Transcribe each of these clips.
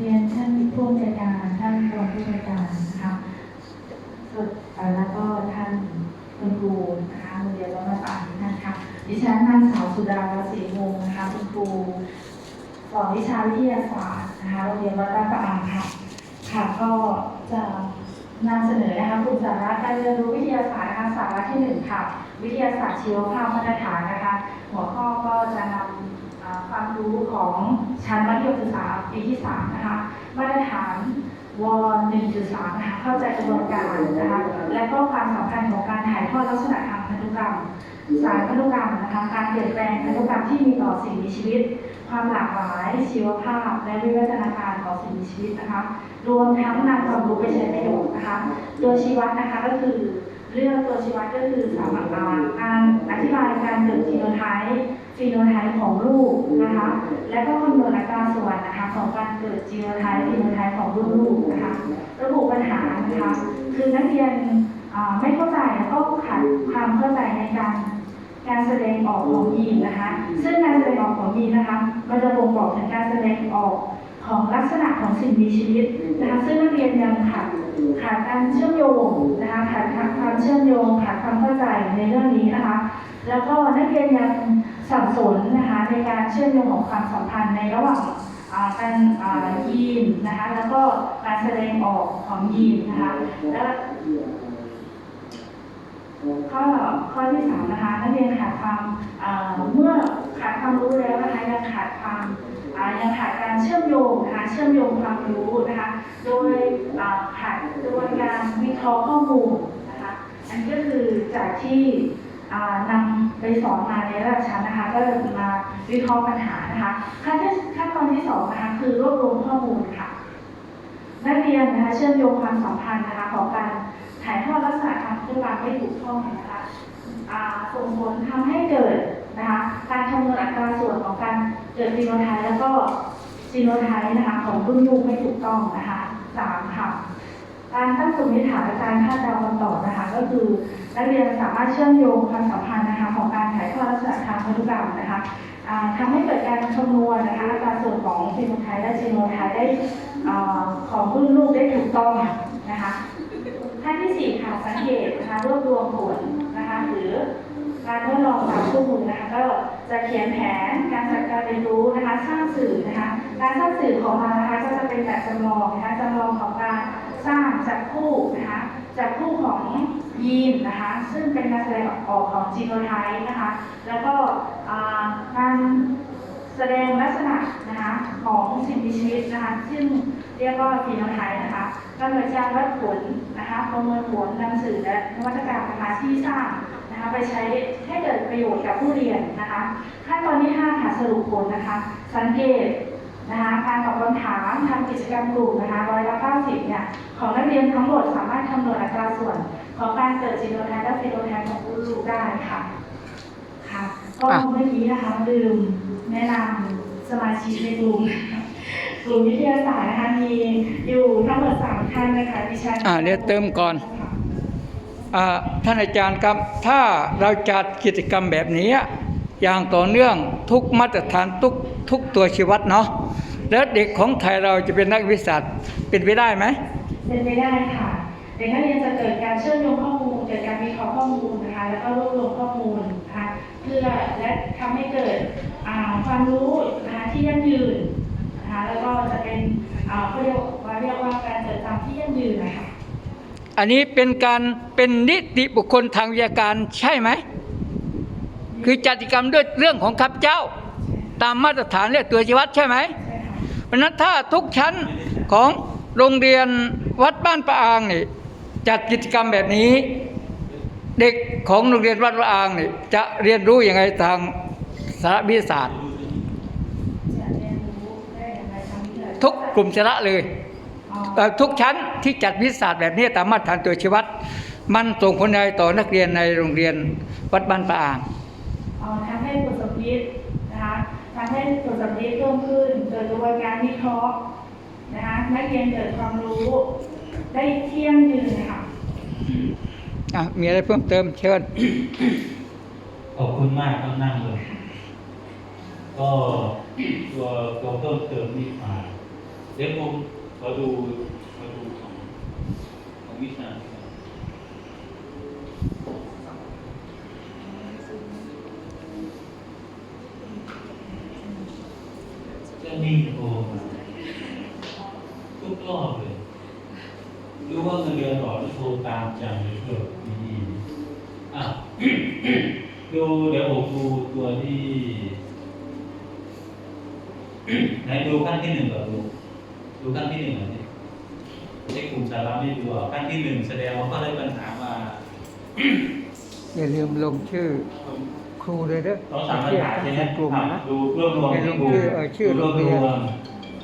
เรียนท่านผู้อำนวยการท่านรองผู้อำนวยการนะคะสุดเอ่อแล้วก็ท่านคุณครูนะคะโรงเรียนวัดป่าทุกท่านค่ะดิฉันนางสาวสุดาวัศรีวงศ์นะคะคุณครูสอนวิชาวิทยาศาสตร์นะคะโรงเรียนวัดป่าค่ะค่ะก็จะนำเสนอนะคะกลุ่มสาระการเรียนรู้วิทยาศาสตร์นะคะสาระที่หนึ่งค่ะ วิทยาศาสตร์ชีวภาพมาตรฐานนะคะ หัวข้อก็จะนำ ความรู้ของชั้นมัธยมศึกษาปีที่3นะคะมาตรฐานว1.3นะคะเข้าใจกระบวนการนะคะและก็ความสำคัญของการถ่ายทอดลักษณะทางพันธุกรรม สารพันธุกรรมนะคะการเปลี่ยนแปลงพันธุกรรมที่มีต่อสิ่งมีชีวิต ความหลากหลายชีวภาพ และวิวัฒนาการของสิ่งมีชีวิตนะคะ รวมทั้งนำความรู้ไปใช้ประโยชน์นะคะตัวชีวัดนะคะก็คือเรื่องตัวชีวัดก็คือสามารถการอธิบายการเกิดจีโนไทป์ จีโนไทป์ของลูกนะคะ และก็คำนวณอัตราส่วนนะคะของการเกิดจีโนไทป์จีโนไทป์ของลูกๆนะคะระบุปัญหานะคะคือนักเรียนไม่เข้าใจแล้วก็ขาดความเข้าใจในการการแสดงออกของยีนนะคะ ซึ่งการแสดงออกของยีนนะคะ มันจะบ่งบอกถึงการแสดงออกของลักษณะของสิ่งมีชีวิตนะคะ ซึ่งนักเรียนยังขาดขาดการเชื่อมโยงนะคะขาดความเชื่อมโยงขาดความเข้าใจในเรื่องนี้นะคะแล้วก็นักเรียนยังสับสนนะคะในการเชื่อมโยงของความสัมพันธ์ในระหว่างการยีนนะคะแล้วก็การแสดงออกของยีนนะคะและข้อข้อที่สามนะคะนักเรียนขาดความเมื่อขาดความรู้แล้วนะคะยังขาดความยังขาดการเชื่อมโยงนะคะเชื่อมโยงความรู้นะคะโดยอ่าขาดกระบวนการวิเคราะห์ข้อมูลนะคะอันนี้ก็คือจากที่ นำไปสอนมาในระดับชั้นนะคะ ก็มาวิเคราะห์ปัญหานะคะขั้นที่ขั้นตอนที่สองนะคะคือรวบรวมข้อมูลค่ะ นักเรียนนะคะเชื่อมโยงความสัมพันธ์นะคะของการถ่ายทอดลักษณะทางพันธุกรรไม่ถูกต้องนะคะส่งผลทำให้เกิดนะคะการคำนวณอัตราส่วนของการเกิดซีโนไทป์แล้วก็ซีโนไทป์นะคะของรุ่นลูกไม่ถูกต้องนะคะสามค่ะ การตั้งสมมติฐานและการคาดเดาคำตอบนะคะ ก็คือนักเรียนสามารถเชื่อมโยงความสัมพันธ์นะคะของการถ่ายทอดลักษณะทางพันธุกรรมนะคะอ่าทำให้เกิดการคำนวณนะคะอัตราส่วนของซีโนไทป์และซีโนไทป์ได้อ่อของรุ่นลูกได้ถูกต้องนะคะขั้นที่สี่ค่ะสังเกตนะคะรวบรวมผลนะคะ หรือการทดลองตามคู่มือนะคะก็จะเขียนแผนการจัดการเรียนรู้นะคะสร้างสื่อนะคะการสร้างสื่อของเรานะคะก็จะเป็นแบบจำลองนะคะจำลองของการ สร้างจับคู่นะคะจับคู่ของยีนนะคะซึ่งเป็นการแสดงออกของจีโนไทป์นะคะแล้วก็การแสดงลักษณะนะคะของสิ่งมีชีวิตนะคะซึ่งเรียกว่าฟีโนไทป์นะคะกำหนดการวัดผลนะคะประเมินผลนำสื่อและนวัตกรรมนะคะที่สร้างนะคะไปใช้ให้เกิดประโยชน์กับผู้เรียนนะคะขั้นตอนที่ 5 ค่ะสรุปผลนะคะ สังเกต นะคะการตอบคำถามทำกิจกรรมกลุ่มนะคะร้อยละ90เนี่ยของนักเรียนทั้งหมดสามารถคำนวณอัตราส่วน ของการเกิดจีโนไทป์และฟีโนไทป์ของผู้ลูกได้ค่ะค่ะก็อะเมื่อกี้นะคะลืมแนะนำสมาชิกในกลุ่มกลุ่มวิทยาศาสตร์นะคะมีอยู่ทั้งหมดสามท่านนะคะดิฉันอ่าเดี๋ยวเติมก่อนอ่าท่านอาจารย์ครับถ้าเราจัดกิจกรรมแบบนี้อย่างต่อเนื่องทุกมาตรฐานทุก ทุกตัวชีวัดเนาะแล้วเด็กของไทยเราจะเป็นนักวิทยาศาสตร์เป็นไปได้ไหมเป็นไปได้ค่ะเด็กนักเรียนจะเกิดการเชื่อมโยงข้อมูลเกิดการวิเคราะห์ข้อมูลนะคะแล้วก็รวบรวมข้อมูลนะคะเพื่อและทำให้เกิดอ่าความรู้นะคะที่ยั่งยืนนะคะแล้วก็จะเป็นอ่าเขาเรียกว่าเรียกว่าการจดจำที่ยั่งยืนนะคะอันนี้เป็นการเป็นนิติบุคคลทางวิทยาการใช่ไหมคือจัดกิจกรรมด้วยเรื่องของข้าพเจ้า ตามมาตรฐานเรียกตัวชีวัดใช่ไหมเพราะนั้นถ้าทุกชั้นของโรงเรียนวัดบ้านประอางนี่จัดกิจกรรมแบบนี้ เด็กของโรงเรียนวัดประอางนี่จะเรียนรู้ยังไงทางสารวิทยาศาสตร์จะวิชาศาสตร์ทุกกลุ่มชนะเลยทุกชั้นที่จัดวิทยาศาสตร์แบบนี้ตามมาตรฐานตัวชีวัดมันส่งผลอะไรต่อนักเรียนในโรงเรียนวัดบ้านประอางทำให้ผลสำลิดนะคะ ทำให้ผลสำลิดเพิ่มขึ้น เกิดกระบวนการวิเคราะห์นะคะนักเรียนเกิดความรู้ ได้เที่ยงยืนค่ะอะมีอะไรเพิ่มเติมเชิญขอบคุณมากครับนั่งเลย ก็ตัวตัวเพิ่มเติมนี่มาเดี๋ยวผมขอดูขอดูของของวิชา วิ่งโทรมาทุกรอบเลย รู้ว่าเงินเดือนออกแล้วโทรตามจังเลยเกิดดีอะดูเดี๋ยวผมดูตัวที่ไหนดูขั้นที่หนึ่งก่อนดูดูขั้นที่หนึ่งก่อนดิไม่ใช่กลุ่มสาระไม่ดูอะขั้นที่หนึ่งแสดงว่าเขาได้ปัญหามาอย่าลืมลงชื่อ ครูเลยเด้อต้องสามปัญหาใช่ไหมกลุ่มอะนะดูรวบรวมให้ลงชื่อเอ่อชื่อดูรวบโรงเรีรยนวม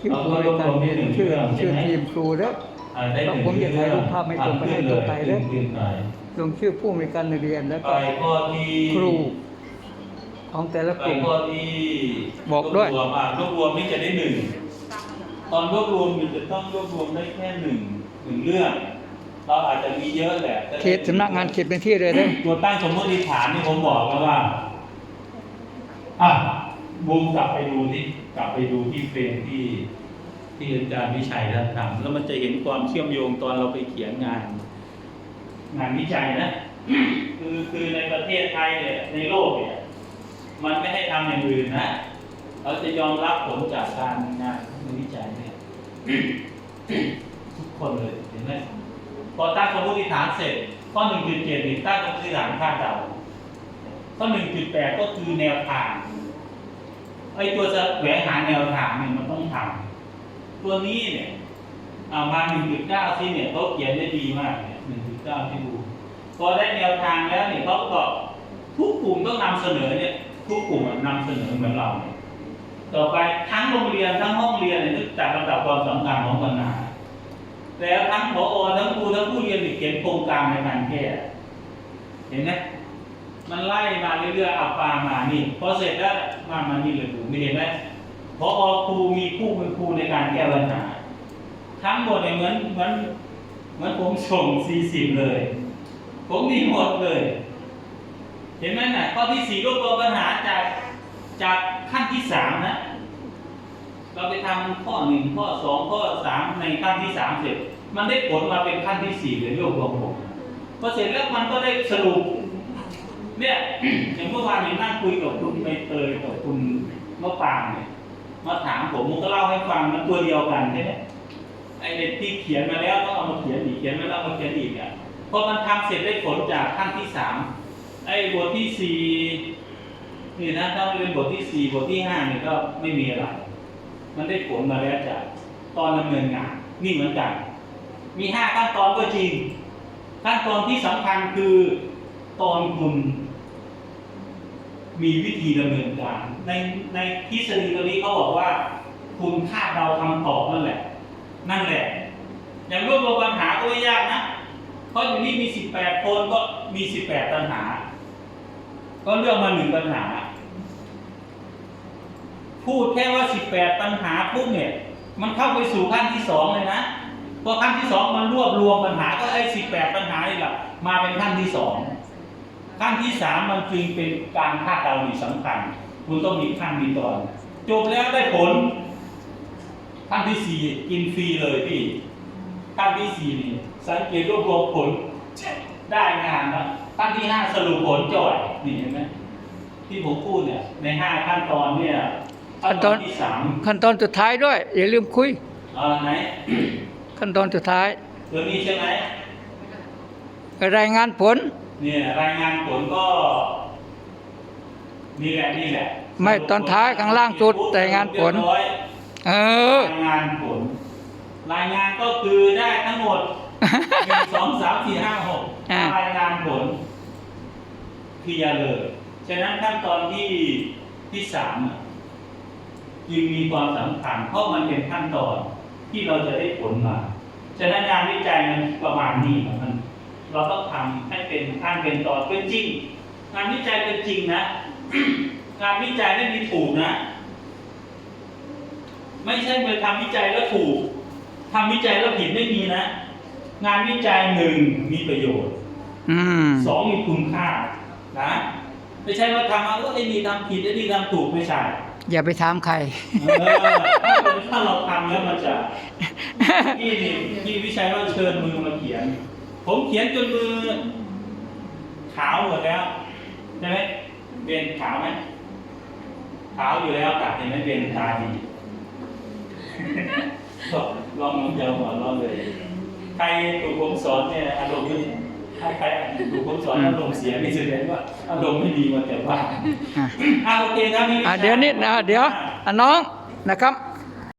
ชื่อเราครูก็ในรวบรการวมเรีที่ยนหนึ่งชื่อเรื่องชื่อใช่ไหมทีมครูเด้ออ่าได้หนึ่งผมจะถ่ายรูปภาพให้ตรงกันให้ตัวไปเด้อขึ้นไปลงชื่อผู้ในการเรียนแล้วไปก็ข้อที่ครูของแต่ละไปกลุ่มข้อที่บอกด้วยรวบรวมอะรวบรวมนี่จะได้หนึ่งตอนรวบรวมมันจะต้องรวบรวมได้แค่หนึ่งหนึ่งเรื่อง เราอาจจะมีเยอะแหละแต่เขตสำนักงานเขตเป็นที่เลยเด้อตัวตั้งสมมติฐานนี่ผมบอกแล้วว่าอะบูมกลับไปดูที่กลับไปดูที่เฟรมที่ที่อาจารย์วิชัยท่านทำแล้วมันจะเห็นความเชื่อมโยงตอนเราไปเขียนงาน งานวิจัยนะคือคือในประเทศไทยเนี่ยในโลกเนี่ย มันไม่ให้ทำอย่างอื่นนะเราจะยอมรับผลจากการงานวิจัยเนี่ยทุกคนเลยเห็นไหม พอตั้งสมมติฐานเสร็จ ข้อหนึ่งจุดเจ็ดนี่ตั้งสมมติฐานคาดเดาข้อหนึ่งจุดแปดก็คือแนวทางไอ้ตัวจะแหวหาแนวทางเนี่ยมันต้องทำตัวนี้เนี่ยเอามาหนึ่งจุดเก้าที่เนี่ยเขาเขียนได้ดีมากเนี่ยหนึ่งจุดเก้าที่ดู พอได้แนวทางแล้วเนี่ยเขาก็ทุกกลุ่มต้องนำเสนอเนี่ยทุกกลุ่มนำเสนอเหมือนเราเนี่ยต่อไปทั้งโรงเรียนทั้งห้องเรียนเนี่ยจากลำดับความสำคัญของปัญหา แล้วทั้งผอทั้งครูทั้งผู้เรียนเนี่ยเขียนโครงการในการแก้เห็นไหมมันไล่มาเรื่อยๆเอาปามานี่พอเสร็จแล้วมามานี่เลยครูไม่เห็นไหมพอครูมีผู้เป็นครูในการแก้ปัญหาทั้งหมดเนี่ยเหมือนเหมือนเหมือนผมส่งสี่สิบเลย ผมมีหมดเลย เห็นไหมน่ะข้อที่สี่รวบรวมปัญหาจากจากขั้นที่สามนะ เราไปทำข้อหนึ่งข้อสองข้อสามในขั้นที่สามเสร็จ มันได้ผลมาเป็นขั้นที่สี่เลยรวบรวมผมพอเสร็จแล้วมันก็ได้สรุป เนี่ยอย่างเมื่อวานเนี่ยนั่งคุยกับคุณใบเตยกับคุณมะปรางเนี่ยมาถามผมผมก็เล่าให้ฟังมันตัวเดียวกันใช่ไหมไอ้เด็กที่เขียนมาแล้วก็เอามาเขียนอีกเขียนมาแล้วมาเขียนอีกเนี่ยพอมันทำเสร็จได้ผลจากขั้นที่สามไอ้บทที่สี่นี่นะถ้าเป็นบทที่สี่บทที่ห้าเนี่ยก็ไม่มีอะไร มันได้ผลมาแล้วจากตอนดำเนินงานนี่เหมือนกัน มีห้าขั้นตอนก็จริง ขั้นตอนที่สำคัญคือตอนคุณมีวิธีดำเนินการ ในในทฤษฎีตัวนี้เขาบอกว่า คุณคาดเดาคำตอบนั่นแหละ นั่นแหละ อย่างรวบรวมปัญหาก็ไม่ยากนะ เพราะอยู่นี่มีสิบแปดคนก็มีสิบแปดปัญหา ก็เลือกมาหนึ่งปัญหา พูดแค่ว่าสิบแปดปัญหาปุ๊บเนี่ย มันเข้าไปสู่ขั้นที่สองเลยนะ พอขั้นที่สองมันรวบรวมปัญหาก็ไอ้สิบแปดปัญหานี่แหละมาเป็นขั้นที่สองขั้นที่สามมันจึงเป็นการคาดเดาที่สำคัญ คุณต้องมีขั้นมีตอน จบแล้วได้ผล ขั้นที่สี่กินฟรีเลยพี่ ขั้นที่สี่นี่สังเกตรวบรวมผลได้งานแล้วขั้นที่ห้าสรุปผลจ่อยนี่เห็นไหมที่ผมพูดเนี่ยในห้าขั้นตอนเนี่ย ขั้นตอนที่สามขั้นตอนสุดท้ายด้วย อย่าลืมคุยเอ่อไหนขั้นตอนสุดท้ายตัวนี้ใช่ไหมรายงานผลเนี่ยรายงานผลก็นี่แหละนี่แหละไม่ตอนท้ายข้างล่างสุดรายงานผลเรียบร้อยเออรายงานผล รายงานก็คือได้ทั้งหมดหนึ่งสองสามสี่ห้าหกอ่ารายงานผลเคลียร์เลย ฉะนั้นขั้นตอนที่ที่สามน่ะ จึงมีความสำคัญ เพราะมันเป็นขั้นตอนที่เราจะได้ผลมา ฉะนั้นงานวิจัยมันประมาณนี้ครับมัน เราต้องทำให้เป็นขั้นเป็นตอนเป็นจริง งานวิจัยเป็นจริงนะ งานวิจัยไม่มีถูกนะ ไม่ใช่ไปทำวิจัยแล้วถูกทำวิจัยแล้วผิดไม่มีนะ งานวิจัยหนึ่งมีประโยชน์อืมสองมีคุณค่านะไม่ใช่ว่าทำเอาว่าไอ้นี่ทำผิดไอ้นี่ทำถูกไม่ใช่ อย่าไปถามใคร เออถ้าเราทำแล้วมันจะพี่นี่พี่วิชัยว่าเชิญมือมาเขียน ผมเขียนจนมือ ขาวหมดแล้วใช่ไหมเรียนขาวไหมขาวอยู่แล้วตัดเห็นไหมเรียนตาดีลองลองเจอหัวลองเลย ใครถูกผมสอนเนี่ยอารมณ์ไม่ ถ้าใครถูกผมสอนอารมณ์เสียนี่แสดงว่าอารมณ์ไม่ดีมาแต่ว่าอะอ่าโอเคครับพี่วิชัอะเดี๋ยวนิดนะเดี๋ยวอะน้องนะครับ